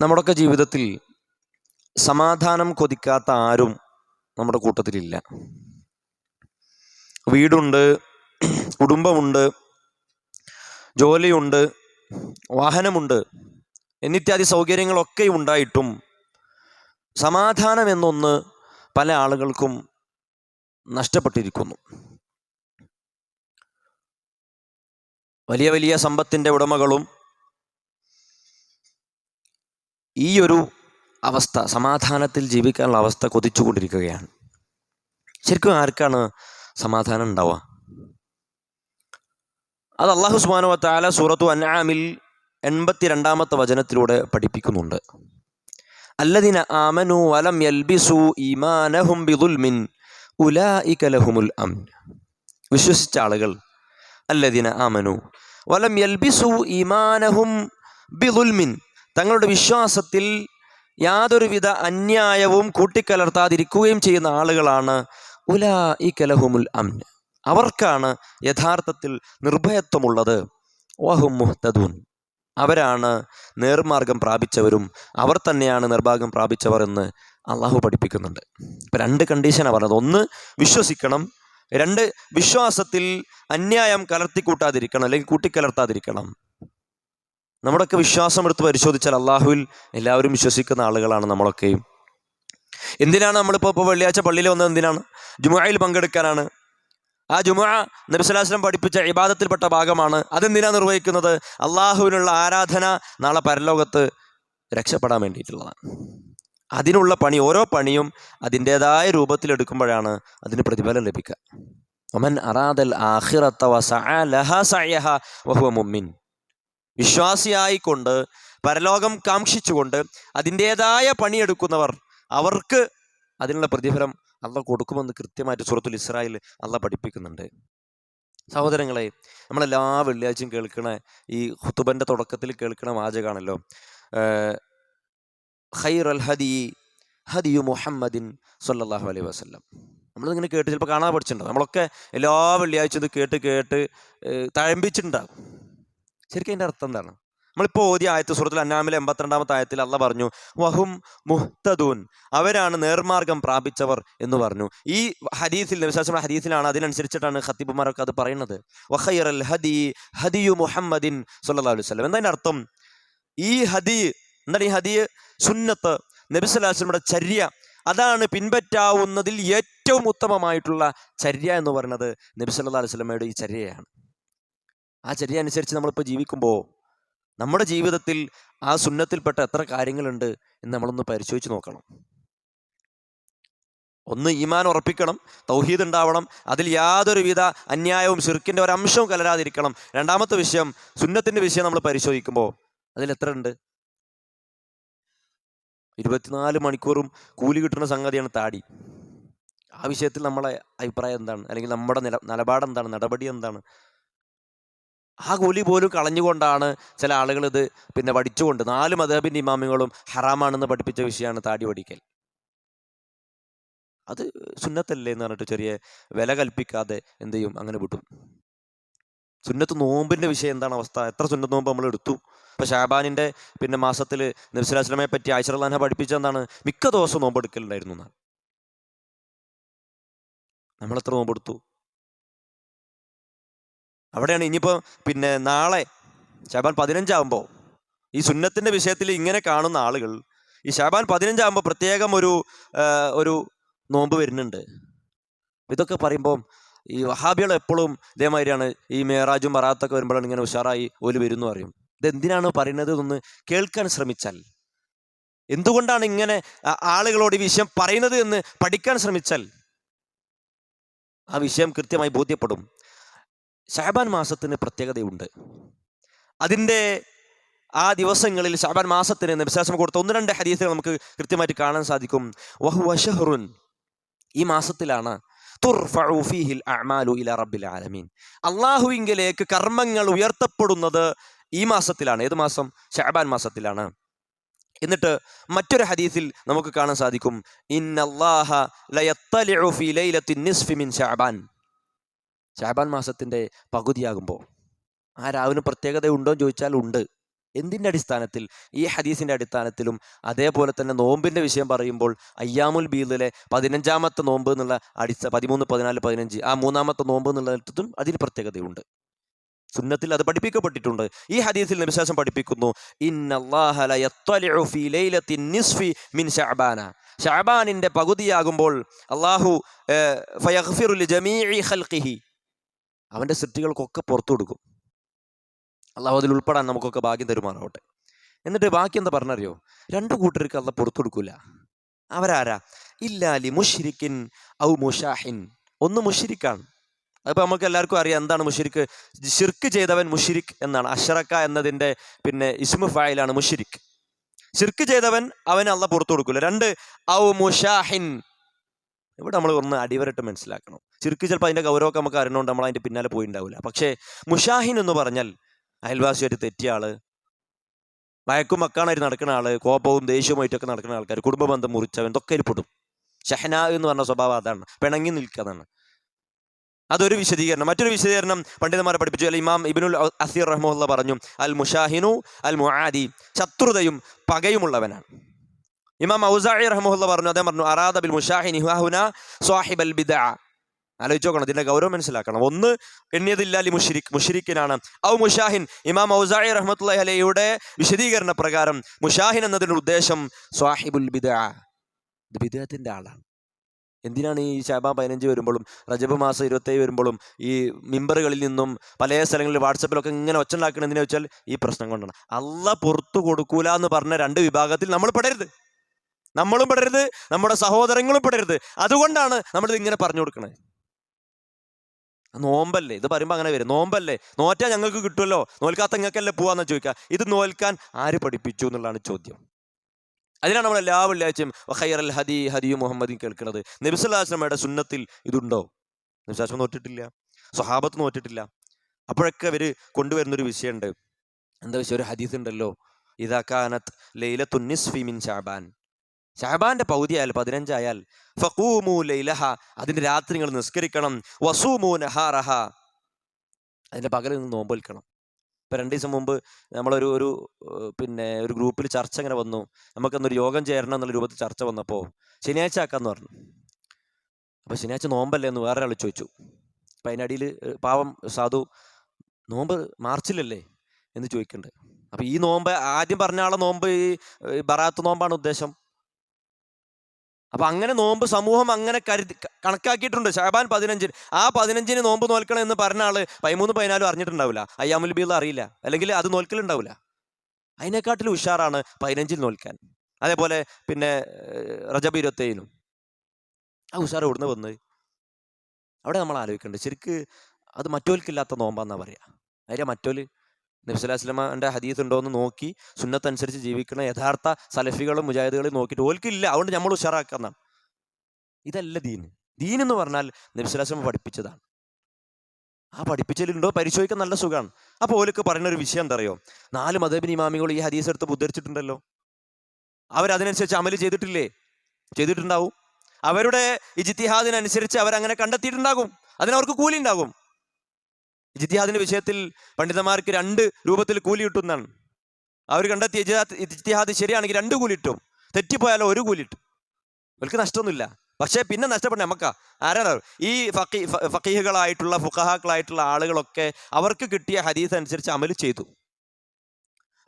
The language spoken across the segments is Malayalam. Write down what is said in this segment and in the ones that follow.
നമ്മുടെയൊക്കെ ജീവിതത്തിൽ സമാധാനം കൊതിക്കാത്ത ആരും നമ്മുടെ കൂട്ടത്തിലില്ല. വീടുണ്ട് കുടുംബമുണ്ട് ജോലിയുണ്ട് വാഹനമുണ്ട് എന്നിത്യാദി സൗകര്യങ്ങളൊക്കെ ഉണ്ടായിട്ടും സമാധാനം എന്നൊന്ന് പല ആളുകൾക്കും നഷ്ടപ്പെട്ടിരിക്കുന്നു. വലിയ വലിയ സമ്പത്തിന്റെ ഉടമകളും ഈ ഒരു അവസ്ഥ സമാധാനത്തിൽ ജീവിക്കാനുള്ള അവസ്ഥ കൊതിച്ചുകൊണ്ടിരിക്കുകയാണ്. ശരിക്കും ആർക്കാണ് സമാധാനം ഉണ്ടാവുക? അത് അള്ളാഹു സുബാനു താല സൂറത്തു അൻആമിൽ എൺപത്തി രണ്ടാമത്തെ വചനത്തിലൂടെ പഠിപ്പിക്കുന്നുണ്ട്. അല്ലദിന ആമനു വലം യൽബിസു ഈമാനഹും ബിദുൽമിൻ ലഹുമുൽ അംൻ. വിശ്വസിച്ച ആളുകൾ അല്ലദിന ആമനു വലം യൽബിസു ഈമാനഹും ബിദുൽമിൻ തങ്ങളുടെ വിശ്വാസത്തിൽ യാതൊരുവിധ അന്യായവും കൂട്ടിക്കലർത്താതിരിക്കുകയും ചെയ്യുന്ന ആളുകളാണ് ഉല ഈ കലഹുമുൽ അംന അവർക്കാണ് യഥാർത്ഥത്തിൽ നിർഭയത്വമുള്ളത്. വഹും മുഹ്തദൂൻ. അവരാണ് നേർമാർഗം പ്രാപിച്ചവരും അവർ തന്നെയാണ് നിർഭാഗ്യം പ്രാപിച്ചവർ എന്ന് അള്ളാഹു പഠിപ്പിക്കുന്നുണ്ട്. ഇപ്പം രണ്ട് കണ്ടീഷനാണ് പറഞ്ഞത്. ഒന്ന് വിശ്വസിക്കണം. രണ്ട് വിശ്വാസത്തിൽ അന്യായം കലർത്തിക്കൂട്ടാതിരിക്കണം അല്ലെങ്കിൽ കൂട്ടിക്കലർത്താതിരിക്കണം. നമ്മുടെയൊക്കെ വിശ്വാസം എടുത്ത് പരിശോധിച്ചാൽ അള്ളാഹുവിൽ എല്ലാവരും വിശ്വസിക്കുന്ന ആളുകളാണ് നമ്മളൊക്കെയും. എന്തിനാണ് നമ്മളിപ്പോൾ ഇപ്പോൾ വെള്ളിയാഴ്ച പള്ളിയിൽ വന്നത് എന്തിനാണ്? ജുമായിൽ പങ്കെടുക്കാനാണ്. ആ ജുമുഅ നബിസലാസ്ലം പഠിപ്പിച്ച ഇബാദത്തിൽപ്പെട്ട ഭാഗമാണ്. അതെന്തിനാണ് നിർവഹിക്കുന്നത്? അള്ളാഹുവിനുള്ള ആരാധന നാളെ പരലോകത്ത് രക്ഷപ്പെടാൻ വേണ്ടിയിട്ടുള്ളതാണ്. അതിനുള്ള പണി ഓരോ പണിയും അതിന്റെതായ രൂപത്തിലെടുക്കുമ്പോഴാണ് അതിന് പ്രതിഫലം ലഭിക്കുക. ഒമൻ അറാദൽ ആഹിറത്ത വഹുവ മുമ്മിൻ വിശ്വാസിയായിക്കൊണ്ട് പരലോകം കാക്ഷിച്ചുകൊണ്ട് അതിന്റെതായ പണിയെടുക്കുന്നവർ അവർക്ക് അതിനുള്ള പ്രതിഫലം അള്ള കൊടുക്കുമെന്ന് കൃത്യമായിട്ട് സൂറത്തുൽ ഇസ്രായേൽ അള്ള പഠിപ്പിക്കുന്നുണ്ട്. സഹോദരങ്ങളെ നമ്മളെല്ലാ വെള്ളിയാഴ്ചയും കേൾക്കണ ഈ ഹുത്തുബന്റെ തുടക്കത്തിൽ കേൾക്കണ വാചകാണല്ലോ. ഖൈർ അൽ ഹദി ഹദിയു മുഹമ്മദിൻ സല്ലാഹു അലൈഹി വസ്ലം നമ്മളിങ്ങനെ കേട്ട് ചിലപ്പോൾ കാണാൻ പഠിച്ചിട്ടുണ്ടാവും. നമ്മളൊക്കെ എല്ലാ വെള്ളിയാഴ്ച ഇത് കേട്ട് കേട്ട് തഴമ്പിച്ചിട്ടുണ്ടാകും ശരിക്കും അതിന്റെ അർത്ഥം എന്താണ്? നമ്മളിപ്പോൾ ഓതി ആയത്ത് സുഹൃത്തിൽ അന്നാമിലെ എൺപത്തിരണ്ടാമത്തെ ആയത്തിൽ അല്ല പറഞ്ഞു വഹും മുഹ്തദൂൻ അവരാണ് നേർമാർഗം പ്രാപിച്ചവർ എന്ന് പറഞ്ഞു. ഈ ഹദീസിൽ വിശ്വാസമുള്ള ഹദീസിലാണ് അതിനനുസരിച്ചിട്ടാണ് ഖത്തീബുമാരൊക്കെ അത് പറയുന്നത്. വഖൈർ അൽ ഹദി ഹദിയു മുഹമ്മദിൻ സുല്ലാ അലൈഹി സ്വലം എന്താ അർത്ഥം? ഈ ഹദി എന്താണ് ഈ ഹദി? സുന്നത്ത് നബി സല്ലല്ലാഹു അലൈഹി വസല്ലമയുടെ ചര്യ. അതാണ് പിൻപറ്റാവുന്നതിൽ ഏറ്റവും ഉത്തമമായിട്ടുള്ള ചര്യ എന്ന് പറയുന്നത് നബി സല്ലല്ലാഹു അലൈഹി സ്വലമയുടെ ഈ ചര്യയാണ്. ആ ചര്യ അനുസരിച്ച് നമ്മളിപ്പോൾ ജീവിക്കുമ്പോൾ നമ്മുടെ ജീവിതത്തിൽ ആ സുന്നത്തിൽപ്പെട്ട എത്ര കാര്യങ്ങളുണ്ട് എന്ന് നമ്മളൊന്ന് പരിശോധിച്ച് നോക്കണം. ഒന്ന് ഈമാൻ ഉറപ്പിക്കണം തൗഹീദ് ഉണ്ടാവണം അതിൽ യാതൊരുവിധ അന്യായവും ശിർക്കിന്റെ ഒരംശവും കലരാതിരിക്കണം. രണ്ടാമത്തെ വിഷയം സുന്നത്തിന്റെ വിഷയം നമ്മൾ പരിശോധിക്കുമ്പോൾ അതിൽ എത്ര ഉണ്ട്? ഇരുപത്തിനാല് മണിക്കൂറും കൂലി കിട്ടുന്ന സംഗതിയാണ് താടി. ആ വിഷയത്തിൽ നമ്മളെ അഭിപ്രായം എന്താണ്? അല്ലെങ്കിൽ നമ്മുടെ നില നിലപാട് എന്താണ് നടപടി എന്താണ്? ആ കൂലി പോലും കളഞ്ഞുകൊണ്ടാണ് ചില ആളുകൾ ഇത് പിന്നെ പഠിച്ചുകൊണ്ട് നാല് മതബിന്റെ ഇമാമികളും ഹറാമാണെന്ന് പഠിപ്പിച്ച വിഷയമാണ് താടി പഠിക്കൽ അത് സുന്നത്തല്ലേ എന്ന് പറഞ്ഞിട്ട് ചെറിയ വില കൽപ്പിക്കാതെ എന്ത് ചെയ്യും? അങ്ങനെ വിട്ടും സുന്നത്ത് നോമ്പിന്റെ വിഷയം എന്താണ് അവസ്ഥ? എത്ര സുന്നത്ത് നോമ്പ് നമ്മൾ എടുത്തു? ഇപ്പൊ ഷാബാനിന്റെ പിന്നെ മാസത്തിൽ നബ്സുലാസ്ലമെ പറ്റി ആയിഷർലാനെ പഠിപ്പിച്ച എന്താണ്? മിക്ക ദിവസവും നോമ്പ് എടുക്കലുണ്ടായിരുന്നു എന്നാണ് നമ്മൾ എത്ര നോമ്പ് എടുത്തു അവിടെയാണ് ഇനിയിപ്പോൾ പിന്നെ നാളെ ഷാബാൻ പതിനഞ്ചാകുമ്പോൾ ഈ സുന്നത്തിന്റെ വിഷയത്തിൽ ഇങ്ങനെ കാണുന്ന ആളുകൾ ഈ ഷാബാൻ പതിനഞ്ചാകുമ്പോൾ പ്രത്യേകം ഒരു ഒരു നോമ്പ് വരുന്നുണ്ട്. ഇതൊക്കെ പറയുമ്പോൾ ഈ വഹാബികൾ എപ്പോഴും ഇതേമാതിരിയാണ് ഈ മേറാജും മറാത്തൊക്കെ വരുമ്പോഴാണ് ഇങ്ങനെ ഉഷാറായി ഓൽ വരുന്നു പറയും. ഇതെന്തിനാണ് പറയുന്നത് എന്ന് കേൾക്കാൻ ശ്രമിച്ചാൽ? എന്തുകൊണ്ടാണ് ഇങ്ങനെ ആളുകളോട് ഈ വിഷയം പറയുന്നത് എന്ന് പഠിക്കാൻ ശ്രമിച്ചാൽ? ആ വിഷയം കൃത്യമായി ബോധ്യപ്പെടും. ഷാബാൻ മാസത്തിന് പ്രത്യേകതയുണ്ട്. അതിന്റെ ആ ദിവസങ്ങളിൽ ഷാബാൻ മാസത്തിന് നിശ്വാസം കൊടുത്ത ഒന്ന് രണ്ട് ഹദീസുകൾ നമുക്ക് കൃത്യമായിട്ട് കാണാൻ സാധിക്കും. വഹുവ ഷഹ്റുൻ ഈ മാസത്തിലാണ് ആലമീൻ. കർമ്മങ്ങൾ ഉയർത്തപ്പെടുന്നത് ഈ മാസത്തിലാണ്. ഏത് മാസം? ഷാബാൻ മാസത്തിലാണ്. എന്നിട്ട് മറ്റൊരു ഹദീസിൽ നമുക്ക് കാണാൻ സാധിക്കും. ഇന്നല്ലാഹ ലയത്തലിഉ ഫീ ലൈലത്തിൻ നിസ്ഫി മിൻ ഷാബാൻ മാസത്തിന്റെ പകുതിയാകുമ്പോൾ ആ രാവിന് പ്രത്യേകത ഉണ്ടോ എന്ന് ചോദിച്ചാൽ ഉണ്ട്. എന്തിന്റെ അടിസ്ഥാനത്തിൽ? ഈ ഹദീസിന്റെ അടിസ്ഥാനത്തിലും അതേപോലെ തന്നെ നോമ്പിന്റെ വിഷയം പറയുമ്പോൾ അയ്യാമുൽ ബീദിലെ പതിനഞ്ചാമത്തെ നോമ്പ് എന്നുള്ള അടിസ്ഥ പതിമൂന്ന് പതിനാല് പതിനഞ്ച് ആ മൂന്നാമത്തെ നോമ്പ് എന്നുള്ളതും അതിന് പ്രത്യേകതയുണ്ട്. സുന്നത്തിൽ അത് പഠിപ്പിക്കപ്പെട്ടിട്ടുണ്ട്. ഈ ഹദീസിൽ നബിശാസം പഠിപ്പിക്കുന്നു മിൻ പകുതിയാകുമ്പോൾ അള്ളാഹു ഫയഹ്ഫിറുൽ ലിജമീഇ ഖൽഖിഹി. അവന്റെ സൃഷ്ടികൾക്കൊക്കെ പുറത്തു കൊടുക്കും. അള്ളാഹു അതിൽ ഉൾപ്പെടാൻ നമുക്കൊക്കെ ഭാഗ്യം തരുമാറാവട്ടെ. എന്നിട്ട് ബാക്കി എന്താ പറഞ്ഞറിയോ? രണ്ട് കൂട്ടർക്ക് അല്ല പുറത്തു കൊടുക്കൂല. അവരാരാ? ഇല്ലാലി മുഷിരിക്കിൻ ഔ മുഷാഹിൻ. ഒന്ന് മുഷിരിക്കാണ് അതിപ്പോൾ നമുക്ക് എല്ലാവർക്കും അറിയാം എന്താണ് മുഷിരിക്ക് ഷിർക്ക് ചെയ്തവൻ മുഷിരിക്ക് എന്നാണ്. അഷറക്ക എന്നതിന്റെ പിന്നെ ഇസ്മു ഫായിലാണ് മുഷിരിക്ക് ഷിർക്ക് ചെയ്തവൻ അവൻ അല്ല പുറത്തു കൊടുക്കൂല. രണ്ട് ഔ മുഷാഹിൻ. ഇവിടെ നമ്മൾ ഒന്ന് അടിവരട്ട് മനസ്സിലാക്കണം. ചുരുക്കി ചിലപ്പോൾ അതിന്റെ ഗൗരവമൊക്കെ നമുക്ക് അറിയണോണ്ട് നമ്മൾ അതിന്റെ പിന്നാലെ പോയിണ്ടാവില്ല പക്ഷേ മുഷാഹിൻ എന്ന് പറഞ്ഞാൽ അയൽവാസിയായിട്ട് തെറ്റിയ ആൾ വയക്കും മക്കാണായിട്ട് നടക്കുന്ന ആൾ കോപവും ദേഷ്യവുമായിട്ടൊക്കെ നടക്കുന്ന ആൾക്കാർ കുടുംബ ബന്ധം മുറിച്ചവൻ ഇതൊക്കെ അതിൽ പെടും. ഷഹന എന്ന് പറഞ്ഞ സ്വഭാവം അതാണ്. പിണങ്ങി നിൽക്കുന്നതാണ് അതൊരു വിശദീകരണം. മറ്റൊരു വിശദീകരണം പണ്ഡിതന്മാരെ പഠിപ്പിച്ചു. അല്ല ഇമാം ഇബിനുൽ അസീർ റഹ്മുല്ല പറഞ്ഞു അൽ മുഷാഹിനു അൽ മുആദി ശത്രുതയും പകയുമുള്ളവനാണ്. ഇമാം ഔസായി റഹ്മുല്ല പറഞ്ഞു അദ്ദേഹം പറഞ്ഞു അറാദ ബിൽ മുഷാഹിനി ഹുന സ്വാഹിബ് അൽ ബിദ. ആലോചിച്ച് നോക്കണം ഇതിന്റെ ഗൗരവം മനസ്സിലാക്കണം. ഒന്ന് എണ്ണിയതില്ലാലി മുഷിരിഖ് മുഷിരിക്കിനാണ്. ഔ മുഷാഹിൻ ഇമാം ഔസായി റഹ്മത്തുള്ളി അലയുടെ വിശദീകരണ പ്രകാരം മുഷാഹിൻ എന്നതിന്റെ ഉദ്ദേശം സ്വാഹിബുൽ ബിദ. ആളാണ്. എന്തിനാണ് ഈ ശാബാൻ പതിനഞ്ച് വരുമ്പോഴും റജബ് മാസം ഇരുപത്തേഴ് വരുമ്പോഴും ഈ മിമ്പറുകളിൽ നിന്നും പല സ്ഥലങ്ങളിൽ വാട്സപ്പിലൊക്കെ ഇങ്ങനെ ഒച്ച ഉണ്ടാക്കണം എന്തിനാ വെച്ചാൽ ഈ പ്രശ്നം കൊണ്ടാണ്. അല്ല പുറത്തു കൊടുക്കൂല എന്ന് പറഞ്ഞ രണ്ട് വിഭാഗത്തിൽ നമ്മൾ പെടരുത്. നമ്മളും പെടരുത് നമ്മുടെ സഹോദരങ്ങളും പെടരുത്. അതുകൊണ്ടാണ് നമ്മളിത് ഇങ്ങനെ പറഞ്ഞു കൊടുക്കണേ. നോമ്പല്ലേ? ഇത് പറയുമ്പോൾ അങ്ങനെ വരും. നോമ്പല്ലേ? നോറ്റാൽ ഞങ്ങൾക്ക് കിട്ടുമല്ലോ നോൽക്കാത്ത നിങ്ങൾക്കല്ലേ പോവാന്ന് ചോദിക്കുക ഇത് നോൽക്കാൻ ആര് പഠിപ്പിച്ചു എന്നുള്ളതാണ് ചോദ്യം. അതിനാണ് നമ്മൾ എല്ലാ വെള്ളിയാഴ്ചയും വഖൈർ അൽ ഹദി ഹദിയു മുഹമ്മദിൻ കേൾക്കുന്നത്. നബിസുല്ലാസ്ലമയുടെ സുന്നത്തിൽ ഇതുണ്ടോ? നബിസ്ലാസ്ലം നോറ്റിട്ടില്ല. സ്വഹാബത്ത് നോറ്റിട്ടില്ല. അപ്പോഴൊക്കെ അവർ കൊണ്ടുവരുന്നൊരു വിഷയമുണ്ട്. എന്താ വിഷയം? ഒരു ഹദീസ് ഉണ്ടല്ലോ. ഇതാ കാനത്ത് ലൈലത്തുൻ നിസ്ഫി മിൻ ഷാബാൻ ഷാബാന്റെ പൗതിയായാൽ പതിനഞ്ചായാൽ ഫഖൂമൂ ലൈലഹ അതിന്റെ രാത്രി നിങ്ങൾ നിസ്കരിക്കണം. വസൂമൂ നഹാറഹ അതിന്റെ പകൽ നിന്ന് നോമ്പ് വിൽക്കണം ഇപ്പം രണ്ട് ദിവസം മുമ്പ് നമ്മളൊരു ഒരു പിന്നെ ഒരു ഗ്രൂപ്പിൽ ചർച്ച ഇങ്ങനെ വന്നു. നമുക്കൊന്നൊരു യോഗം ചേരണം എന്നുള്ള രൂപത്തിൽ ചർച്ച വന്നപ്പോൾ ശനിയാഴ്ച ആക്കാന്ന് പറഞ്ഞു. അപ്പോൾ ശനിയാഴ്ച നോമ്പല്ലേ എന്ന് വേറെ ഒരാൾ ചോദിച്ചു. അപ്പം അതിനടിയിൽ പാവം സാധു നോമ്പ് മാർച്ചിലല്ലേ? എന്ന് ചോദിക്കുന്നുണ്ട്. അപ്പോൾ ഈ നോമ്പ് ആദ്യം പറഞ്ഞ ആളെ നോമ്പ് ഈ ബറാത്ത് നോമ്പാണ് ഉദ്ദേശം. അപ്പൊ അങ്ങനെ നോമ്പ് സമൂഹം അങ്ങനെ കരുതി കണക്കാക്കിയിട്ടുണ്ട്. ഷഹബാൻ പതിനഞ്ചിന്. ആ പതിനഞ്ചിന് നോമ്പ് നോൽക്കണം എന്ന് പറഞ്ഞ ആൾ പതിമൂന്ന് പതിനാലും അറിഞ്ഞിട്ടുണ്ടാവില്ല. അയ്യാമുൽ ബീൽ അറിയില്ല. അല്ലെങ്കിൽ അത് നോൽക്കലുണ്ടാവില്ല. അതിനെക്കാട്ടിലും ഉഷാറാണ് പതിനഞ്ചിൽ നോൽക്കാൻ. അതേപോലെ പിന്നെ റജബ് ഇരുപത്തേഴിനും. ആ ഉഷാർ എവിടുന്ന് വന്നത് അവിടെ നമ്മൾ ആലോചിക്കേണ്ടത് ശരിക്ക് അത് മറ്റോൽക്കില്ലാത്ത നോമ്പാന്നാ പറയാ. അതിലെ മറ്റോൽ നബ്സുലാസ്ലമാന്റെ ഹദീസ് ഉണ്ടോ എന്ന് നോക്കി സുന്നത്തനുസരിച്ച് ജീവിക്കുന്ന യഥാർത്ഥ സലഫികളും മുജാഹിദുകളും നോക്കിയിട്ട് ഓൽക്കില്ല അതുകൊണ്ട് നമ്മൾ ഉഷാറാക്കുന്നതാണ് ഇതല്ല ദീൻ. ദീൻ എന്ന് പറഞ്ഞാൽ നബ്സുലാസ്ലമ പഠിപ്പിച്ചതാണ്. ആ പഠിപ്പിച്ചതിലുണ്ടോ? പരിശോധിക്കാൻ നല്ല സുഖമാണ് അപ്പോൾ ഓലക്ക് പറയുന്ന ഒരു വിഷയം എന്താ അറിയോ നാല് മതബിൻ ഇമാമികൾ ഈ ഹദീസ് എടുത്ത് ഉദ്ധരിച്ചിട്ടുണ്ടല്ലോ. അവരതിനനുസരിച്ച് അമൽ ചെയ്തിട്ടില്ലേ? ചെയ്തിട്ടുണ്ടാവും. അവരുടെ ഇജിത്തിഹാദിനനുസരിച്ച് അവരങ്ങനെ കണ്ടെത്തിയിട്ടുണ്ടാകും. അതിനവർക്ക് കൂലി ഉണ്ടാകും. ഇജിത്തിഹാദിന്റെ വിഷയത്തിൽ പണ്ഡിതന്മാർക്ക് രണ്ട് രൂപത്തിൽ കൂലി കിട്ടുന്നതാണ് അവർ കണ്ടെത്തിയ ഇജ്തിഹാദ് ശരിയാണെങ്കിൽ രണ്ട് കൂലി കിട്ടും തെറ്റിപ്പോയാലോ ഒരു കൂലി കിട്ടും അവർക്ക് നഷ്ടമൊന്നുമില്ല. പക്ഷേ പിന്നെ നഷ്ടപ്പെടണം. നമുക്കാ ആരാണ്? ഈ ഫക്കി ഫക്കീഹുകളായിട്ടുള്ള ഫുഖഹാക്കളായിട്ടുള്ള ആളുകളൊക്കെ അവർക്ക് കിട്ടിയ ഹദീസ് അനുസരിച്ച് അമൽ ചെയ്തു.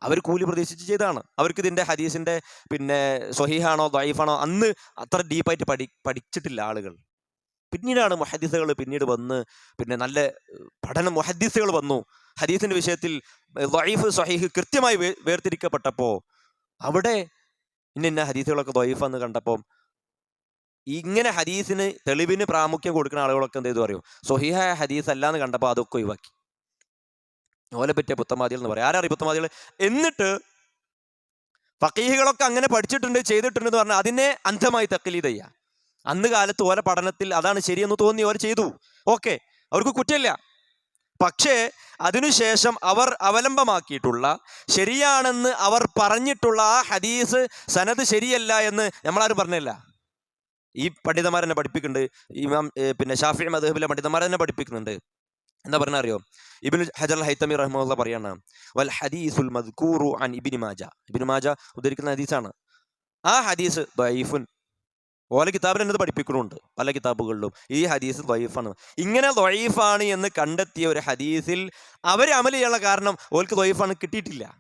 അവർ കൂലി പ്രതീക്ഷിച്ച് ചെയ്തതാണ്. അവർക്ക് ഇതിന്റെ ഹദീസിന്റെ പിന്നെ സ്വഹീഹാണോ ദൈഫാണോ അന്ന് അത്ര ഡീപ്പായിട്ട് പഠി പഠിച്ചിട്ടില്ല ആളുകൾ. പിന്നീടാണ് മുഹദ്ദീസുകൾ പിന്നീട് വന്ന് പിന്നെ നല്ല പഠനം മുഹദ്ദീസുകൾ വന്നു. ഹദീസിന്റെ വിഷയത്തിൽ ദ്വൈഫ് സ്വഹീഹ് കൃത്യമായി വേർതിരിക്കപ്പെട്ടപ്പോൾ അവിടെ ഇന്ന ഹദീസുകളൊക്കെ എന്ന് കണ്ടപ്പോൾ ഇങ്ങനെ ഹദീസിന് തെളിവിന് പ്രാമുഖ്യം കൊടുക്കുന്ന ആളുകളൊക്കെ എന്ത് ചെയ്തു പറയും? സ്വഹീഹായ ഹദീസ് അല്ല എന്ന് കണ്ടപ്പോൾ അതൊക്കെ ഒഴിവാക്കി. ഓലെ പറ്റിയ പുത്തമാതികൾ എന്ന് പറയും. ആരാറി പുത്തമാതികൾ എന്നിട്ട് ഫക്കീഹുകളൊക്കെ അങ്ങനെ പഠിച്ചിട്ടുണ്ട് ചെയ്തിട്ടുണ്ട് എന്ന് പറഞ്ഞാൽ അതിനെ അന്ധമായി തക്കലീത് ചെയ്യുക അന്ന് കാലത്ത് ഓല പഠനത്തിൽ അതാണ് ശരിയെന്ന് തോന്നി അവർ ചെയ്തു. ഓക്കെ. അവർക്ക് കുറ്റമില്ല. പക്ഷേ അതിനുശേഷം അവർ അവലംബമാക്കിയിട്ടുള്ള ശരിയാണെന്ന് അവർ പറഞ്ഞിട്ടുള്ള ആ ഹദീസ് സനത് ശരിയല്ല എന്ന് നമ്മളാരും പറഞ്ഞില്ല. ഈ പണ്ഡിതന്മാർ തന്നെ പഠിപ്പിക്കുന്നുണ്ട്. ഇമാം പിന്നെ ഷാഫി മധുബിലെ പണ്ഡിതന്മാർ തന്നെ പഠിപ്പിക്കുന്നുണ്ട്. എന്താ പറഞ്ഞ അറിയോ? ഇബിൻ ഹജർ ഹൈത്തമി റഹ്മുള്ള പറയാണ് വൽ ഹദീസുൽ മദ്കൂറു അൻ ഇബിൻ മാജ. ഇബിൻ മാജ ഉദ്ധരിക്കുന്ന ഹദീസാണ്. ആ ഹദീസ് ദൈഫുൻ ഓല കിതാബിൽ എന്നത് പഠിപ്പിക്കുന്നുണ്ട്. പല കിതാബുകളിലും. ഈ ഹദീസ് ദ്വൈഫാണ് ഇങ്ങനെ ദ്വൈഫാണ് എന്ന് കണ്ടെത്തിയ ഒരു ഹദീസിൽ അവർ അമൽ ചെയ്യാനുള്ള കാരണം ഓൽക്ക് ദ്വൈഫാണ് കിട്ടിയിട്ടില്ല.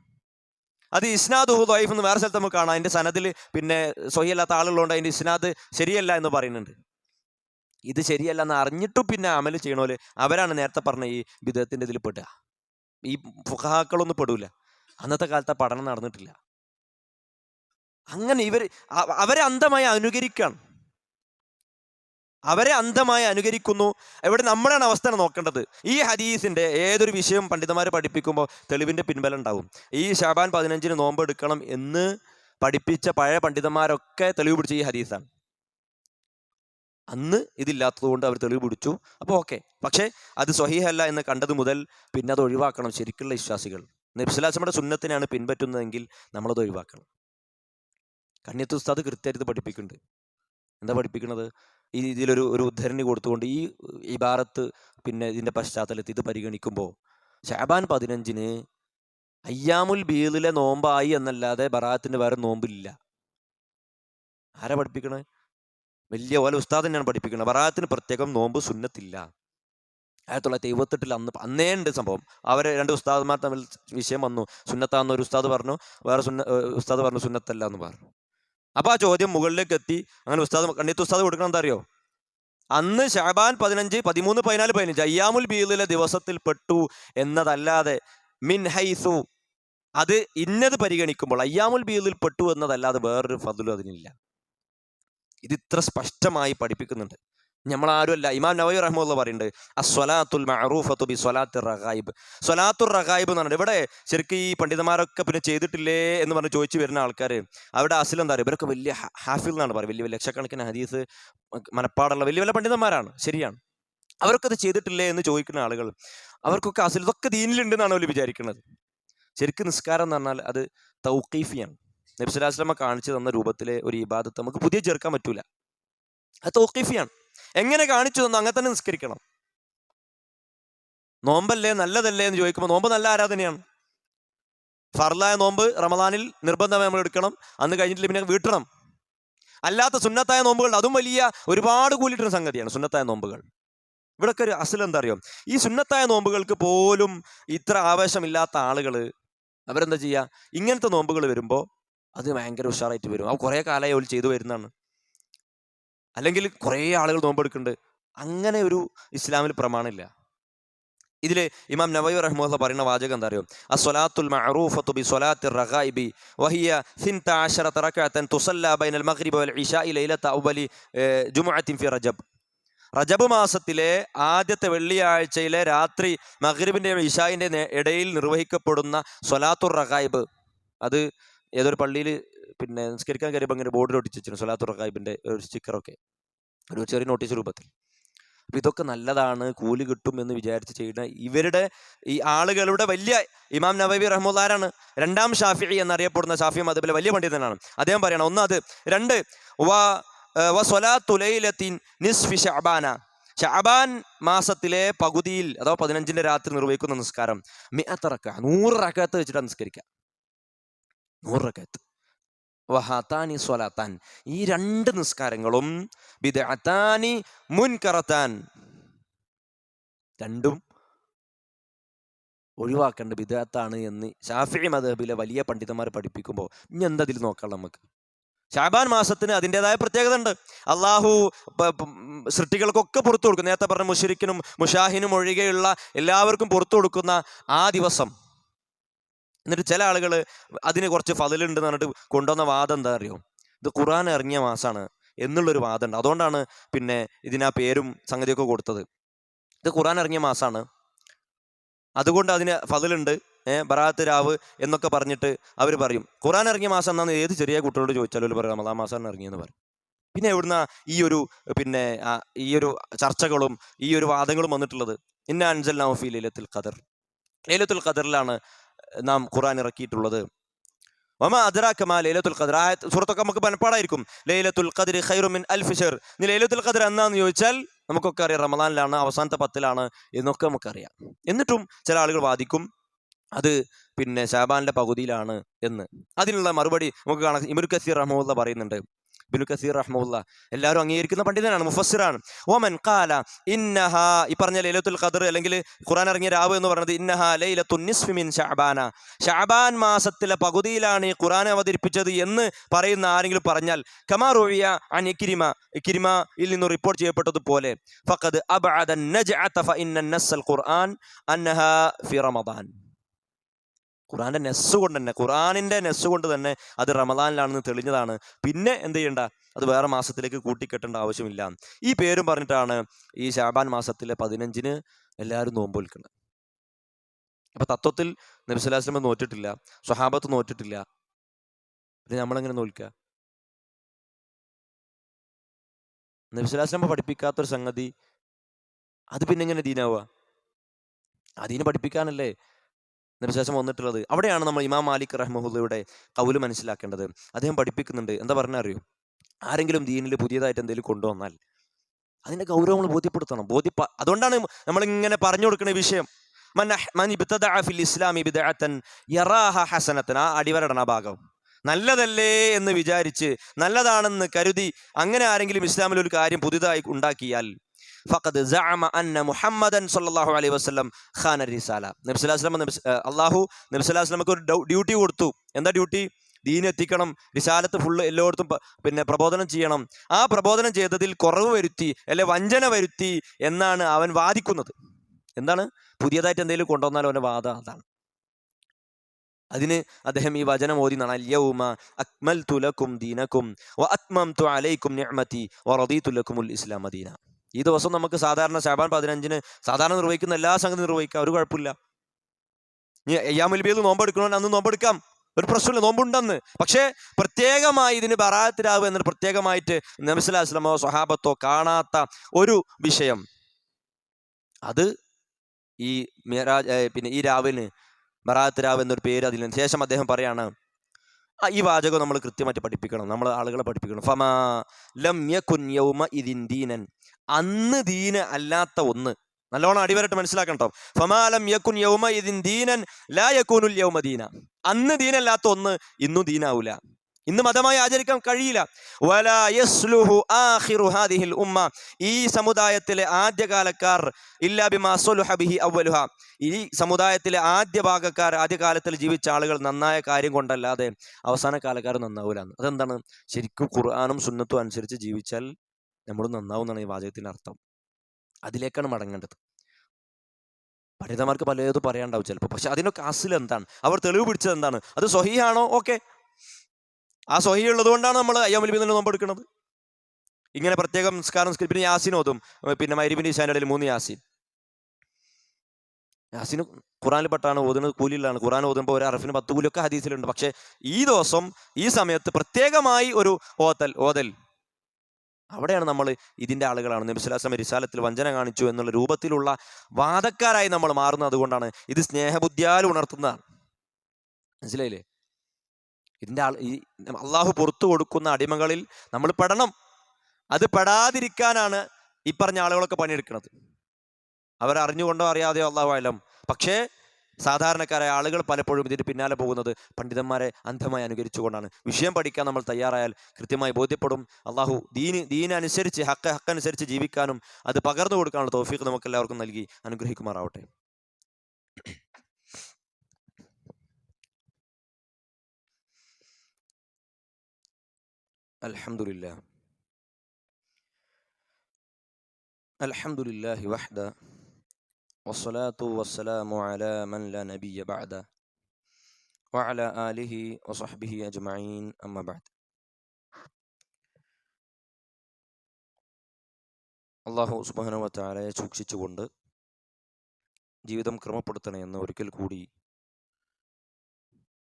അത് ഇസ്നാദ് ഹു ദ്വൈഫ് എന്ന് വേറെ സ്ഥലത്ത് നമുക്ക് കാണാം. അതിന്റെ സനദിൽ പിന്നെ സൊഹിയല്ലാത്ത ആളുകളുണ്ട് അതിന്റെ ഇസ്നാദ് ശരിയല്ല എന്ന് പറയുന്നുണ്ട്. ഇത് ശരിയല്ല എന്ന് അറിഞ്ഞിട്ടും പിന്നെ അമൽ ചെയ്യണോൽ അവരാണ് നേരത്തെ പറഞ്ഞ ഈ വിധത്തിന്റെ ഇതിൽ പെടുക. ഈ ഫുഹാക്കളൊന്നും പെടൂല. അന്നത്തെ കാലത്തെ പഠനം നടന്നിട്ടില്ല. അങ്ങനെ ഇവർ അവരെ അന്ധമായി അനുകരിക്കുകയാണ് അവരെ അന്ധമായി അനുകരിക്കുന്നു. ഇവിടെ നമ്മളാണ് അവസ്ഥ നോക്കേണ്ടത്. ഈ ഹദീസിന്റെ ഏതൊരു വിഷയം പണ്ഡിതന്മാർ പഠിപ്പിക്കുമ്പോൾ തെളിവിന്റെ പിൻബലം ഉണ്ടാവും ഈ ഷാബാൻ പതിനഞ്ചിന് നോമ്പ് എടുക്കണം എന്ന് പഠിപ്പിച്ച പഴയ പണ്ഡിതന്മാരൊക്കെ തെളിവ് പിടിച്ച ഈ ഹദീസാണ്. അന്ന് ഇതില്ലാത്തതുകൊണ്ട് അവർ തെളിവ് പിടിച്ചു. അപ്പോൾ ഓക്കെ. പക്ഷേ അത് സ്വഹീഹല്ല എന്ന് കണ്ടത് മുതൽ പിന്നെ അത് ഒഴിവാക്കണം ശരിക്കുള്ള വിശ്വാസികൾ. നബ്സലാസമ്മയുടെ സുന്നത്തിനാണ് പിൻപറ്റുന്നതെങ്കിൽ നമ്മളത് ഒഴിവാക്കണം. കണ്യത്ത് ഉസ്താദ് കൃത്യമായിട്ട് പഠിപ്പിക്കുന്നുണ്ട്. എന്താ പഠിപ്പിക്കുന്നത് ഈ ഇതിലൊരു ഒരു ഉദ്ധരണി കൊടുത്തുകൊണ്ട് ഈ ഇബാറത്ത് പിന്നെ ഇതിന്റെ പശ്ചാത്തലത്തിൽ ഇത് പരിഗണിക്കുമ്പോൾ ഷാബാൻ പതിനഞ്ചിന് അയ്യാമുൽ ബീദിലെ നോമ്പായി എന്നല്ലാതെ ബറാത്തിന്റെ വേറെ നോമ്പില്ല. ആരാ പഠിപ്പിക്കണേ? വലിയ പോലെ ഉസ്താദ് തന്നെയാണ് പഠിപ്പിക്കുന്നത് ബറാത്തിന് പ്രത്യേകം നോമ്പ് സുന്നത്തില്ല. ആയിരത്തി തൊള്ളായിരത്തി എഴുപത്തെട്ടിൽ അന്ന് അന്നേ ഉണ്ട് സംഭവം. അവരെ രണ്ട് ഉസ്താദ്മാർ തമ്മിൽ വിഷയം വന്നു. സുന്നത്താന്ന് ഒരു ഉസ്താദ് പറഞ്ഞു. വേറെ സുന്ന ഉസ്താദ് പറഞ്ഞു സുന്നത്തല്ല എന്ന് പറഞ്ഞു. അപ്പൊ ആ ചോദ്യം മുകളിലേക്ക് എത്തി. അങ്ങനെ ഉസ്താദ് കണ്ണിത്ത് ഉസ്താദ് കൊടുക്കണം എന്താ അറിയോ? അന്ന് ഷാബാൻ പതിനഞ്ച് പതിമൂന്ന് പതിനാല് പതിനഞ്ച് അയ്യാമുൽ ബീദിലെ ദിവസത്തിൽ പെട്ടു എന്നതല്ലാതെ മിൻ ഹൈസു അത് ഇന്നത് പരിഗണിക്കുമ്പോൾ അയ്യാമുൽ ബീദിൽ പെട്ടു എന്നതല്ലാതെ വേറൊരു ഫതിലും അതിനില്ല. ഇത് ഇത്ര സ്പഷ്ടമായി പഠിപ്പിക്കുന്നുണ്ട്. നമ്മളാരുമല്ല ഇമാം നവൈ റഹ്മുള്ള പറയുന്നുണ്ട് അസ്വലാത്തുൽ മഅറൂഫത്തു ബി സ്വലാത്തുർ റഗായിബ്. സ്വലാത്തുർ റഗായിബ് എന്ന് പറഞ്ഞിട്ട് ഇവിടെ ശരിക്കും ഈ പണ്ഡിതന്മാരൊക്കെ പിന്നെ ചെയ്തിട്ടില്ലേ എന്ന് പറഞ്ഞ് ചോദിച്ചു വരുന്ന ആൾക്കാർ അവിടെ അസിൽ എന്താ പറയുക? ഇവരൊക്കെ വലിയ ഹാഫിൽ എന്നാണ് പറയുക. വലിയ ലക്ഷക്കണക്കിന് ഹദീസ് മനപ്പാടുള്ള വലിയ വലിയ പണ്ഡിതന്മാരാണ്. ശരിയാണ്. അവർക്കത് ചെയ്തിട്ടില്ലേ എന്ന് ചോദിക്കുന്ന ആളുകൾ അവർക്കൊക്കെ അസിൽ ഇതൊക്കെ ദീനിലുണ്ടെന്നാണ് അവർ വിചാരിക്കുന്നത്. ശരിക്കും നിസ്കാരം എന്ന് പറഞ്ഞാൽ അത് തൗക്കീഫിയാണ് നബ്സുലാസ്ലമ കാണിച്ചു തന്ന രൂപത്തിലെ ഒരു ഇബാദത്ത് നമുക്ക് പുതിയ ചേർക്കാൻ പറ്റൂല. അത് തൗക്കീഫിയാണ് എങ്ങനെ കാണിച്ചു തന്നു? അങ്ങനെ തന്നെ നിസ്കരിക്കണം. നോമ്പല്ലേ? നല്ലതല്ലേ എന്ന് ചോദിക്കുമ്പോൾ നോമ്പ് നല്ല ആരാധനയാണ്. ഫർലായ നോമ്പ് റമദാനിൽ നിർബന്ധമായി നമ്മൾ എടുക്കണം. അന്ന് കഴിഞ്ഞിട്ട് പിന്നെ വീട്ടണം. അല്ലാത്ത സുന്നത്തായ നോമ്പുകൾ അതും വലിയ ഒരുപാട് കൂലിട്ടുന്ന സംഗതിയാണ് സുന്നത്തായ നോമ്പുകൾ. ഇവിടൊക്കെ ഒരു അസൽ എന്താ അറിയോ? ഈ സുന്നത്തായ നോമ്പുകൾക്ക് പോലും ഇത്ര ആവേശമില്ലാത്ത ആളുകൾ അവരെന്താ ചെയ്യുക? ഇങ്ങനത്തെ നോമ്പുകൾ വരുമ്പോൾ അത് ഭയങ്കര ഉഷാറായിട്ട് വരും. അവ കുറേ കാലമായി അവർ ചെയ്തു വരുന്നതാണ്. അല്ലെങ്കിൽ കുറേ ആളുകൾ നോമ്പെടുക്കുന്നുണ്ട്. അങ്ങനെ ഒരു ഇസ്ലാമിൽ പ്രമാണമില്ല. ഇതിൽ ഇമാം നവൈ റഹ്മുല്ല പറയുന്ന വാചകം എന്താ അറിയോ? അസ്വലാത്തുൽ മഅറൂഫത്തു ബി സ്വലാത്തി റഗായിബി വഹിയ സിൻത അശറത റകഅത്തൻ തുസല്ല ബൈനൽ മഗ്രിബ് വൽ ഇശാഇ ലൈലത അവലി ജുമുഅത്തിൻ ഫി റജബ്. റജബ് മാസത്തിലെ ആദ്യത്തെ വെള്ളിയാഴ്ചയിലെ രാത്രി മഗ്രിബിന്റെയും ഇഷായിന്റെ ഇടയിൽ നിർവഹിക്കപ്പെടുന്ന സ്വലാത്തുർ റഗായിബ്. അത് ഏതൊരു പള്ളിയിൽ പിന്നെ നിസ്കരിക്കാൻ കയറിയപ്പോൾ ഇങ്ങനെ ബോർഡിൽ ഒട്ടിച്ചിരുന്നു വെച്ചിരുന്നു സ്വലാത്തുർ റഗായിബിന്റെ ഒരു സ്റ്റിക്കറൊക്കെ ഒരു ചെറിയ നോട്ടീസ് രൂപത്തിൽ. അപ്പോൾ ഇതൊക്കെ നല്ലതാണ് കൂലി കിട്ടും എന്ന് വിചാരിച്ച് ചെയ്യുന്ന ഇവരുടെ ഈ ആളുകളുടെ വലിയ ഇമാം നബവി റഹ്മുദാരാണ് രണ്ടാം ഷാഫി എന്നറിയപ്പെടുന്ന ഷാഫി മതബിലെ വലിയ പണ്ഡിതനാണ്. അദ്ദേഹം പറയണം ഒന്ന് അത് രണ്ട് വ വ ഷഅബാന. ഷഅബാൻ മാസത്തിലെ പകുതിയിൽ അഥവാ പതിനഞ്ചിന്റെ രാത്രി നിർവഹിക്കുന്ന നിസ്കാരം മിഅത്തറക്ക നൂറ് റക്കത്ത് വെച്ചിട്ടാണ് നിസ്കരിക്കുക. നൂറ് റക്കത്ത്. വഹാത്താനി സ്വലാത്താൻ. ഈ രണ്ട് നിസ്കാരങ്ങളും ബിദഅത്താനി മുൻകറത്താൻ. രണ്ടും ഒഴിവാക്കേണ്ട ബിദഅത്താണ് എന്ന് ഷാഫി മദബിലെ വലിയ പണ്ഡിതന്മാർ പഠിപ്പിക്കുമ്പോൾ ഇനി എന്താ ഇതിൽ നോക്കാം നമുക്ക്? ഷാബാൻ മാസത്തിന് അതിന്റെതായ പ്രത്യേകത ഉണ്ട്. അള്ളാഹു സൃഷ്ടികൾക്കൊക്കെ പുറത്തു കൊടുക്കും. നേരത്തെ പറഞ്ഞ മുഷരിക്കിനും മുഷാഹിനും ഒഴികെയുള്ള എല്ലാവർക്കും പുറത്തു കൊടുക്കുന്ന ആ ദിവസം എന്നിട്ട് ചില ആളുകൾ അതിന് കുറച്ച് ഫതിലുണ്ട് എന്ന് പറഞ്ഞിട്ട് കൊണ്ടുവന്ന വാദം എന്താ അറിയോ? ഇത് ഖുറാൻ ഇറങ്ങിയ മാസമാണ് എന്നുള്ളൊരു വാദമുണ്ട്. അതുകൊണ്ടാണ് പിന്നെ ഇതിന് പേരും സംഗതിയൊക്കെ കൊടുത്തത്. ഇത് ഖുറാൻ ഇറങ്ങിയ മാസമാണ് അതുകൊണ്ട് അതിന് ഫതിലുണ്ട് ഏഹ് ബറാത്ത് രാവ് എന്നൊക്കെ പറഞ്ഞിട്ട് അവർ പറയും. ഖുറാൻ ഇറങ്ങിയ മാസം എന്നാന്ന് ഏത് ചെറിയ കുട്ടികളോട് ചോദിച്ചാലും അവർ പറയും റമദാൻ മാസമാണ് ഇറങ്ങിയെന്ന് പറയും. പിന്നെ എവിടുന്ന ഈ ഒരു പിന്നെ ഈ ഒരു ചർച്ചകളും ഈ ഒരു വാദങ്ങളും വന്നിട്ടുള്ളത്? ഇന്ന അൻസൽ നൗഫി ലൈലത്തുൽ ഖദർ. ലൈലത്തുൽ ഖദറിലാണ് നാം ഖുറാൻ ഇറക്കിയിട്ടുള്ളത്. വമ അദറാക്കമാ ലൈലത്തുൽ ഖദർ. ആ സുഹൃത്തൊക്കെ നമുക്ക് മനപ്പാടായിരിക്കും ലൈലത്തുൽ ഖദർ ഖൈറുമിൻ മിൻ അൽഫ് ഷഹർ നീ ലൈലത്തുൽ ഖദർ എന്നാന്ന് ചോദിച്ചാൽ നമുക്കൊക്കെ അറിയാം റമദാനിലാണ് അവസാനത്തെ പത്തിലാണ് എന്നൊക്കെ നമുക്കറിയാം. എന്നിട്ടും ചില ആളുകൾ വാദിക്കും അത് പിന്നെ ഷാബാന്റെ പകുതിയിലാണ് എന്ന്. അതിനുള്ള മറുപടി നമുക്ക് കാണാം. ഇമർ കസീർ റഹ്മുല്ല പറയുന്നുണ്ട്. ഇബ്നു കസീർ റഹ്മുല്ല എല്ലാവരും അംഗീകരിക്കുന്ന പണ്ഡിതനാണ് മുഫസ്സിറാണ്. ഓമൻ കാല ഇന്നഹ ഈ പറഞ്ഞ ലൈലത്തുൽ ഖദർ അല്ലെങ്കിൽ ഖുറാൻ ഇറങ്ങിയ രാവ് എന്ന് പറഞ്ഞത് ഇന്നഹ ലൈലത്തുൻ നിസ്ഫി മിൻ ഷഅബാന ഷഅബാൻ മാസത്തിലെ പകുതിയിലാണ് ഈ ഖുറാൻ അവതരിപ്പിച്ചത് എന്ന് പറയുന്ന ആരെങ്കിലും പറഞ്ഞാൽ കമാ റുവിയ അൻ ഇക്രിമ ഇക്രിമയിൽ നിന്ന് റിപ്പോർട്ട് ചെയ്യപ്പെട്ടതുപോലെ ഫഖദ് അബ്അദ നജ്അത ഫഇന്ന നസ്സൽ ഖുർആൻ അന്നഹ ഫി റമദാൻ. ഖുറാന്റെ നെസ് കൊണ്ട് തന്നെ ഖുറാനിന്റെ നെസ് കൊണ്ട് തന്നെ അത് റമദാനിലാണെന്ന് തെളിഞ്ഞതാണ്. പിന്നെ എന്ത് ചെയ്യണ്ട? അത് വേറെ മാസത്തിലേക്ക് കൂട്ടിക്കെട്ടേണ്ട ആവശ്യമില്ല. ഈ പേരും പറഞ്ഞിട്ടാണ് ഈ ഷാബാൻ മാസത്തിലെ പതിനഞ്ചിന് എല്ലാവരും നോമ്പ് വിൽക്കുന്നത് അപ്പൊ തത്വത്തിൽ നബിസ്വലാസ്ലമ നോറ്റിട്ടില്ല. സ്വഹാബത്ത് നോറ്റിട്ടില്ല. പിന്നെ നമ്മളെങ്ങനെ നോൽക്കുക നബിസ്വലാസ്ലമ പഠിപ്പിക്കാത്തൊരു സംഗതി അത് പിന്നെ എങ്ങനെ ദീനാവുക? അതിനെ പഠിപ്പിക്കാനല്ലേ? നിർശേഷം വന്നിട്ടുള്ളത്. അവിടെയാണ് നമ്മൾ ഇമാം മാലിക് റഹ്മുല്ലയുടെ കൗൽ മനസ്സിലാക്കേണ്ടത്. അദ്ദേഹം പഠിപ്പിക്കുന്നുണ്ട്. എന്താ പറഞ്ഞാൽ അറിയൂ? ആരെങ്കിലും ദീനിൽ പുതിയതായിട്ട് എന്തെങ്കിലും കൊണ്ടുവന്നാൽ അതിന്റെ ഗൗരവം നമ്മൾ ബോധ്യപ്പെടുത്തണം. ബോധ്യപ്പ അതുകൊണ്ടാണ് നമ്മൾ ഇങ്ങനെ പറഞ്ഞു കൊടുക്കുന്ന വിഷയം. ഇസ്ലാമി അടിവരടണ ഭാഗം. നല്ലതല്ലേ എന്ന് വിചാരിച്ച് നല്ലതാണെന്ന് കരുതി അങ്ങനെ ആരെങ്കിലും ഇസ്ലാമിൽ ഒരു കാര്യം പുതിയതായി ഉണ്ടാക്കിയാൽ ഫഖദ് സഅമ അന്ന മുഹമ്മദൻ സല്ലല്ലാഹു അലൈഹി വസല്ലം ഖാന റിസാല. നബി സല്ലല്ലാഹു അലൈഹി വസല്ലം അല്ലാഹു നബി സല്ലല്ലാഹു അലൈഹി വസല്ലം ഒരു ഡ്യൂട്ടി കൊടുത്തു. എന്താ ഡ്യൂട്ടി? ദീൻ എത്തിക്കണം റിസാലത്ത് ഫുള്ള് എല്ലായിടത്തും പിന്നെ പ്രബോധനം ചെയ്യണം. ആ പ്രബോധനം ചെയ്തതിൽ കുറവ് വരുത്തി അല്ലെ വഞ്ചന വരുത്തി എന്നാണ് അവൻ വാദിക്കുന്നത്. എന്താണ്? പുതിയതായിട്ട് എന്തെങ്കിലും കൊണ്ടുവന്നാൽ അവന്റെ വാദം അതാണ്. അതിന് അദ്ദേഹം ഈ വചനം ഓതി അല്യവുമ അക്മൽ തുലക്കും ദീനക്കും വ അലൈക്കും നിഅമതി വ ഇസ്ലാം ദീന. ഈ ദിവസം നമുക്ക് സാധാരണ ശാബാൻ പതിനഞ്ചിന് സാധാരണ നിർവഹിക്കുന്ന എല്ലാ സംഗതി നിർവഹിക്കാം. ഒരു കുഴപ്പമില്ല. ഇനി അയ്യാമുൽ ബീദ് നോമ്പെടുക്കണോ അന്ന് നോമ്പെടുക്കാം. ഒരു പ്രശ്നമില്ല. നോമ്പുണ്ടെന്ന്. പക്ഷേ പ്രത്യേകമായി ഇതിന് ബറാത്തിരാവ് എന്നൊരു പ്രത്യേകമായിട്ട് നബിസ്ലാസ്ലമോ സ്വഹാബത്തോ കാണാത്ത ഒരു വിഷയം. അത് ഈ മിറാജ് പിന്നെ ഈ രാവിന് ബറാത്ത് രാവ് എന്നൊരു പേര് അതിന് ശേഷം അദ്ദേഹം പറയാണ് ഈ വാചകം നമ്മൾ കൃത്യമായിട്ട് പഠിപ്പിക്കണം. നമ്മൾ ആളുകളെ പഠിപ്പിക്കണം. ഫമാ ലമ്യ കുഞ്ഞൗമ ഇതിൻ ദീനൻ. അന്ന് ദീന അല്ലാത്ത ഒന്ന്. നല്ലോണം അടിവരട്ട് മനസ്സിലാക്കണം കേട്ടോ ഫമാലം യക്കുൻ യൗമ ഇതിൻ ദീനൻ ലാ യക്കൂനുൽ യൗമ ദീന. അന്ന് ദീനല്ലാത്ത ഒന്ന് ഇന്നും ദീനാവൂല. ഇന്ന് മതമായി ആചരിക്കാൻ കഴിയില്ല. വലാ യസ്ലുഹു ആഖിറു ഹാദിഹിൽ ഉമ്മ. ഈ സമുദായത്തിലെ ആദ്യകാലക്കാർ ഇല്ലാ ബിമാ സുലുഹ ബിഹി അവലുഹ ഈ സമുദായത്തിലെ ആദ്യ ഭാഗക്കാർ ആദ്യകാലത്തിൽ ജീവിച്ച ആളുകൾ നന്നായ കാര്യം കൊണ്ടല്ലാതെ അവസാന കാലക്കാർ നന്നാവൂലാണ് അതെന്താണ്? ശരിക്കും ഖുർആാനും സുന്നത്തും അനുസരിച്ച് ജീവിച്ചാൽ നമ്മൾ നന്നാവും എന്നാണ് ഈ വാചകത്തിന്റെ അർത്ഥം. അതിലേക്കാണ് മടങ്ങേണ്ടത്. പണ്ഡിതന്മാർക്ക് പലതും പറയാണ്ടാവും ചിലപ്പോൾ. പക്ഷെ അതിനൊക്കെ അസിൽ എന്താണ് അവർ തെളിവ് പിടിച്ചത് എന്താണ് അത് സ്വഹിയാണോ ഓക്കെ. ആ സ്വഹി ഉള്ളത് കൊണ്ടാണ് നമ്മൾ അയ്യാമൽ ബിന്ദു നോമ്പ് എടുക്കുന്നത്. ഇങ്ങനെ പ്രത്യേകം നിസ്കാരം പിന്നെ യാസിൻ ഓതും. പിന്നെ മൈരിബിൻ ഈശാനിൽ മൂന്ന് യാസിൻ. യാസിന് ഖുറാനിൽ പെട്ടാണ് ഓതുന്നത് കൂലിയിലാണ്. ഖുറാൻ ഓതുമ്പോൾ ഒരു അറഫിന് പത്ത് കൂലിയൊക്കെ ഹദീസിലുണ്ട്. പക്ഷേ ഈ ദിവസം ഈ സമയത്ത് പ്രത്യേകമായി ഒരു ഓതൽ ഓതൽ. അവിടെയാണ് നമ്മൾ ഇതിന്റെ ആളുകളാണ്. നബിസ്വലാസം റിസാലത്തിൽ വഞ്ചന കാണിച്ചു എന്നുള്ള രൂപത്തിലുള്ള വാദക്കാരായി നമ്മൾ മാറുന്നത് അതുകൊണ്ടാണ് ഇത് സ്നേഹബുദ്ധിയാൽ ഉണർത്തുന്നതാണ്. മനസ്സിലായില്ലേ? ഇതിന്റെ ആൾ ഈ അള്ളാഹു പുറത്തു കൊടുക്കുന്ന അടിമകളിൽ നമ്മൾ പെടണം. അത് പെടാതിരിക്കാനാണ് ഈ പറഞ്ഞ ആളുകളൊക്കെ പണിയെടുക്കുന്നത് അവരറിഞ്ഞുകൊണ്ടോ അറിയാതെയോ അള്ളാഹു ആയാലും പക്ഷേ സാധാരണക്കാരായ ആളുകൾ പലപ്പോഴും ഇതിന് പിന്നാലെ പോകുന്നത് പണ്ഡിതന്മാരെ അന്ധമായി അനുകരിച്ചുകൊണ്ടാണ്. വിഷയം പഠിക്കാൻ നമ്മൾ തയ്യാറായാൽ കൃത്യമായി ബോധ്യപ്പെടും. അള്ളാഹു ദീന് ദീനനുസരിച്ച് ഹക്ക ഹക്കനുസരിച്ച് ജീവിക്കാനും അത് പകർന്നു കൊടുക്കാനുള്ള തോഫീക്ക് നമുക്ക് എല്ലാവർക്കും നൽകി അനുഗ്രഹിക്കുമാറാവട്ടെ. അൽഹംദുലില്ലാ അൽഹംദുലില്ലാഹി വഹ്ദ والصلاة والسلام على من لا نبي بعده وعلى آله وصحبه أجمعين أما بعد അള്ളാഹു സുബാനുവത്താലയെ സൂക്ഷിച്ചുകൊണ്ട് ജീവിതം ക്രമപ്പെടുത്തണേ എന്ന് ഒരിക്കൽ കൂടി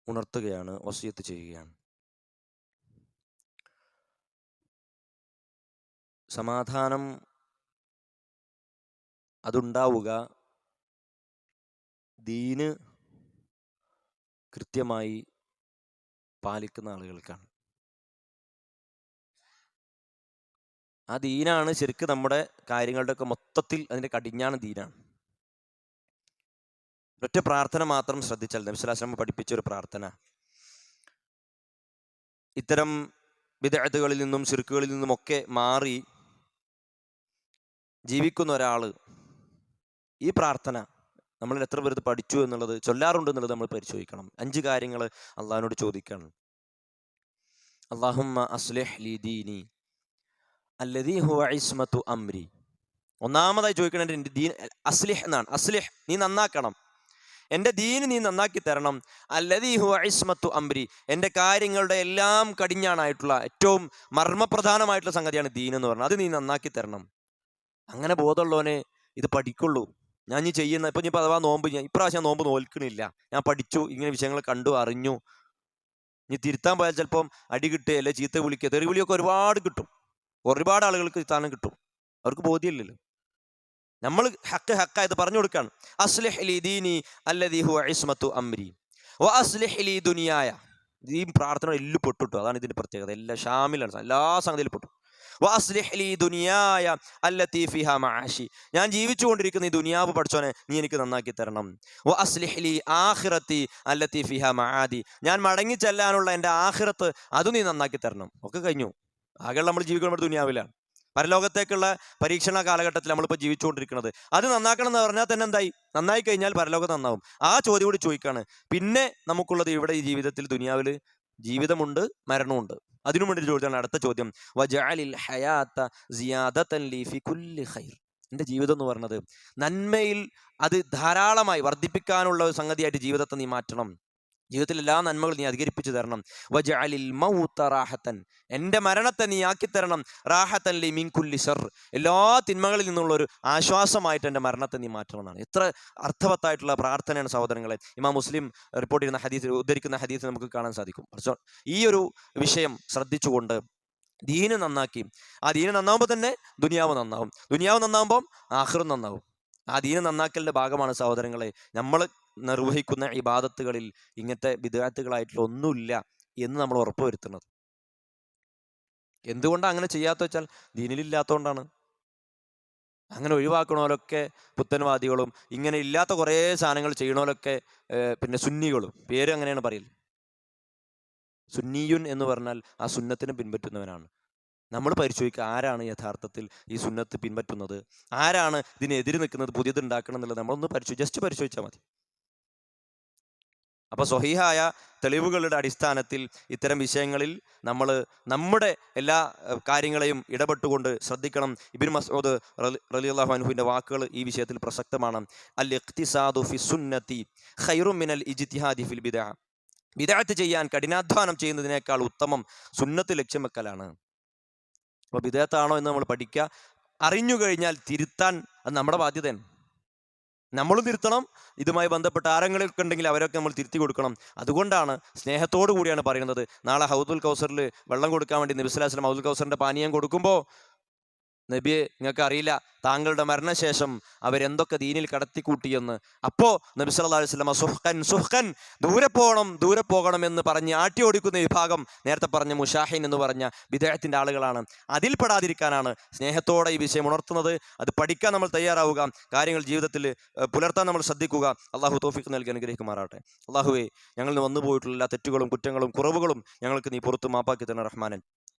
ഉണർത്തുകയാണ് വസിയത്ത് ചെയ്യുകയാണ് സമാധാനം അതുണ്ടാവുക. ദീന് കൃത്യമായി പാലിക്കുന്ന ആളുകൾക്കാണ്. ആ ദീനാണ് ശരിക്കും നമ്മുടെ കാര്യങ്ങളുടെ ഒക്കെ മൊത്തത്തിൽ അതിന്റെ കടിഞ്ഞാണ് ദീനാണ്. ഒറ്റ പ്രാർത്ഥന മാത്രം ശ്രദ്ധിച്ചാൽ നബിസ്വലാശ്രമം പഠിപ്പിച്ച ഒരു പ്രാർത്ഥന. ഇത്തരം വിദഗ്ധകളിൽ നിന്നും ശിർക്കുകളിൽ നിന്നുമൊക്കെ മാറി ജീവിക്കുന്ന ഒരാൾ ഈ പ്രാർത്ഥന നമ്മൾ എത്ര പേര് പഠിച്ചു എന്നുള്ളത് ചൊല്ലാറുണ്ട് എന്നുള്ളത് നമ്മൾ പരിശോധിക്കണം. അഞ്ച് കാര്യങ്ങൾ അള്ളാഹിനോട് ചോദിക്കണം. അള്ളാഹുമ്മ അസ്ലിഹ് ലി ദീനി അല്ലദീ ഹുവ ഇസ്മത്തു അംരി. ഒന്നാമതായി ചോദിക്കേണ്ടത് എന്റെ ദീൻ അസ്ലിഹ് എന്നാണ്. അസ്ലിഹ് നീ നന്നാക്കണം. എന്റെ ദീന് നീ നന്നാക്കി തരണം. അല്ലദീ ഹുവ ഇസ്മത്തു അംരി. എന്റെ കാര്യങ്ങളുടെ എല്ലാം കടിഞ്ഞാണായിട്ടുള്ള ഏറ്റവും മർമ്മപ്രധാനമായിട്ടുള്ള സംഗതിയാണ് ദീൻ എന്ന് പറഞ്ഞത്. അത് നീ നന്നാക്കി തരണം. അങ്ങനെ ബോധമുള്ളവനെ ഇത് പഠിക്കുള്ളൂ. ഞാൻ ഇനി ചെയ്യുന്ന ഇപ്പം ഇനിയിപ്പോൾ അഥവാ നോമ്പ് ഞാൻ ഇപ്രാവശ്യം നോമ്പ് നോൽക്കണില്ല. ഞാൻ പഠിച്ചു ഇങ്ങനെ വിഷയങ്ങൾ കണ്ടു അറിഞ്ഞു. ഇനി തിരുത്താൻ പോയാൽ ചിലപ്പം അടി കിട്ടുക അല്ലെ ചീത്ത വിളിക്കുക തെറി വിളിയൊക്കെ ഒരുപാട് കിട്ടും. ഒരുപാട് ആളുകൾക്ക് സ്ഥാനം കിട്ടും. അവർക്ക് ബോധ്യമില്ലല്ലോ. നമ്മൾ ഹക്ക് ഹക്കായത് പറഞ്ഞു കൊടുക്കാണ്. അസ്ലിഹ് ലി ദീനി അല്ലദീ ഹുവ അംരി. വ അസ്ലിഹ് ദുനിയായ. ഈ പ്രാർത്ഥന എല്ലാം പൊട്ടിട്ടു? അതാണ് ഇതിന്റെ പ്രത്യേകത. എല്ലാ ഷാമിലാണ് എല്ലാ സംഗതിയിലും പൊട്ടു. ദുനിയായ അല്ലത്തീഫിഹ മാഷി ഞാൻ ജീവിച്ചുകൊണ്ടിരിക്കുന്ന ഈ ദുനിയാവ് പഠിച്ചോനെ നീ എനിക്ക് നന്നാക്കി തരണം. വ അസ്ലിഹ് ലി ആഖിറത്തി അല്ലത്തി ഫിഹ ഞാൻ മടങ്ങി ചെല്ലാനുള്ള എന്റെ ആഹ്റത്ത് അത് നീ നന്നാക്കി തരണം. ഒക്കെ കഴിഞ്ഞു. ആകെ നമ്മൾ ജീവിക്കുന്ന ദുനിയാവിലാണ്. പരലോകത്തേക്കുള്ള പരീക്ഷണ കാലഘട്ടത്തിൽ നമ്മളിപ്പോൾ ജീവിച്ചുകൊണ്ടിരിക്കുന്നത്. അത് നന്നാക്കണം എന്ന് പറഞ്ഞാൽ തന്നെ എന്തായി? നന്നായി കഴിഞ്ഞാൽ പരലോകം നന്നാവും. ആ ചോദ്യം കൂടി ചോദിക്കാണ്. പിന്നെ നമുക്കുള്ളത് ഇവിടെ ഈ ജീവിതത്തിൽ ദുനിയാവിൽ ജീവിതമുണ്ട് മരണമുണ്ട്. അതിനു വേണ്ടി ചോദിച്ചാണ് അടുത്ത ചോദ്യം. വജഅലിൽ ഹയാത്ത സിയാദത്തൻ ഖൈർ. ജീവിതം എന്ന് പറഞ്ഞത് നന്മയിൽ അത് ധാരാളമായി വർദ്ധിപ്പിക്കാനുള്ള ഒരു സംഗതിയായിട്ട് ജീവിതത്തെ നീ മാറ്റണം. ജീവിതത്തിൽ എല്ലാ നന്മകളും നീ അധികരിപ്പിച്ചു തരണം. വജഅലിൽ മൗത്ത റാഹത്തൻ. എന്റെ മരണത്തെ നീ ആക്കി തരണം. റാഹത്തൻ ലി മിൻകുല്ലി സർ എല്ലാ തിന്മകളിൽ നിന്നുള്ള ഒരു ആശ്വാസമായിട്ട് എന്റെ മരണത്തെ നീ മാറ്റണം എന്നാണ് എത്ര അർത്ഥവത്തായിട്ടുള്ള പ്രാർത്ഥനയാണ് സഹോദരങ്ങളെ. ഇമാ മുസ്ലിം റിപ്പോർട്ട് ചെയ്യുന്ന ഹദീസ് ഉദ്ധരിക്കുന്ന ഹദീസ് നമുക്ക് കാണാൻ സാധിക്കും. ഈ ഒരു വിഷയം ശ്രദ്ധിച്ചുകൊണ്ട് ദീന് നന്നാക്കി. ആ ദീന് നന്നാവുമ്പോൾ തന്നെ ദുനിയാവ് നന്നാവും. ദുനിയാവ് നന്നാവുമ്പോൾ ആഹ്റും നന്നാവും. ആ ദീന് നന്നാക്കലിന്റെ ഭാഗമാണ് സഹോദരങ്ങളെ. നമ്മൾ നിർവഹിക്കുന്ന ഇബാദത്തുകളിൽ ഇങ്ങനത്തെ വിദ്യാർത്ഥികളായിട്ടുള്ള ഒന്നുമില്ല എന്ന് നമ്മൾ ഉറപ്പുവരുത്തുന്നത് എന്തുകൊണ്ടാണ് അങ്ങനെ ചെയ്യാത്ത വെച്ചാൽ ദീനിലില്ലാത്തതുകൊണ്ടാണ് അങ്ങനെ ഒഴിവാക്കണോലൊക്കെ പുത്തൻവാദികളും ഇങ്ങനെ ഇല്ലാത്ത കുറേ സാധനങ്ങൾ ചെയ്യണോലൊക്കെ പിന്നെ സുന്നികളും. പേര് അങ്ങനെയാണ് പറയൽ? സുന്നിയുൻ എന്ന് പറഞ്ഞാൽ ആ സുന്നത്തിനെ പിൻപറ്റുന്നവനാണ്. നമ്മൾ പരിശോധിക്കുക ആരാണ് യഥാർത്ഥത്തിൽ ഈ സുന്നത്ത് പിൻപറ്റുന്നത്? ആരാണ് ഇതിനെതിരെ നിൽക്കുന്നത്? പുതിയത് ഉണ്ടാക്കണം എന്നുള്ളത് നമ്മളൊന്ന് പരിശോധി ജസ്റ്റ് പരിശോധിച്ചാൽ മതി. അപ്പോൾ സ്വഹീഹായ തെളിവുകളുടെ അടിസ്ഥാനത്തിൽ ഇത്തരം വിഷയങ്ങളിൽ നമ്മൾ നമ്മുടെ എല്ലാ കാര്യങ്ങളെയും ഇടപെട്ടുകൊണ്ട് ശ്രദ്ധിക്കണം. ഇബിൻ മസൂദ് റലിയല്ലാഹു അനുഹുവിന്റെ വാക്കുകൾ ഈ വിഷയത്തിൽ പ്രസക്തമാണ്. അൽ ഇഖ്തിസാദു ഫി സുന്നത്തി ഖൈറു മിനൽ ഇജ്തിഹാദി ഫിൽ ബിദഅ ബിദഅത്ത് ചെയ്യാൻ കഠിനാധ്വാനം ചെയ്യുന്നതിനേക്കാൾ ഉത്തമം സുന്നത്ത് ലക്ഷ്യം വെക്കലാണ്. അപ്പോൾ ബിദഅത്താണോ എന്ന് നമ്മൾ പഠിക്കുക. അറിഞ്ഞു കഴിഞ്ഞാൽ തിരുത്താൻ അത് നമ്മുടെ ബാധ്യതയാണ്. നമ്മളും തിരുത്തണം. ഇതുമായി ബന്ധപ്പെട്ട ആരെങ്കിലൊക്കെ ഉണ്ടെങ്കിൽ അവരൊക്കെ നമ്മൾ തിരുത്തി കൊടുക്കണം. അതുകൊണ്ടാണ് സ്നേഹത്തോടു കൂടിയാണ് പറയുന്നത്. നാളെ ഹൗദുൽ കൗസറിൽ വെള്ളം കൊടുക്കാൻ വേണ്ടി നബി സ്വല്ലല്ലാഹു അലൈഹി ഹൗദുൽ കൗസറിന്റെ പാനീയം കൊടുക്കുമ്പോൾ നബിയെ നിങ്ങൾക്ക് അറിയില്ല. താങ്കളുടെ മരണശേഷം അവരെന്തൊക്കെ ദീനിൽ കടത്തിക്കൂട്ടിയെന്ന്. അപ്പോ നബി സല്ലല്ലാഹു അലൈഹി വസല്ലം സുഹ്കൻ സുഹ്കൻ ദൂരെ പോകണം ദൂരെ പോകണം എന്ന് പറഞ്ഞ് ആട്ടി ഓടിക്കുന്ന വിഭാഗം നേരത്തെ പറഞ്ഞ മുഷാഹിൻ എന്ന് പറഞ്ഞ വിദേഹത്തിന്റെ ആളുകളാണ്. അതിൽ പെടാതിരിക്കാനാണ് സ്നേഹത്തോടെ ഈ വിഷയം ഉണർത്തുന്നത്. അത് പഠിക്കാൻ നമ്മൾ തയ്യാറാവുക. കാര്യങ്ങൾ ജീവിതത്തിൽ പുലർത്താൻ നമ്മൾ ശ്രദ്ധിക്കുക. അള്ളാഹു തോഫിക്ക് നൽകി അനുഗ്രഹിക്കുമാറാട്ടെ അള്ളാഹുവേ ഞങ്ങളിൽ നിന്ന് വന്നു പോയിട്ടുള്ള എല്ലാ തെറ്റുകളും കുറ്റങ്ങളും കുറവുകളും ഞങ്ങൾക്ക് നീ പുറത്ത് മാപ്പാക്കി തന്നെ റഹ്മാനൻ.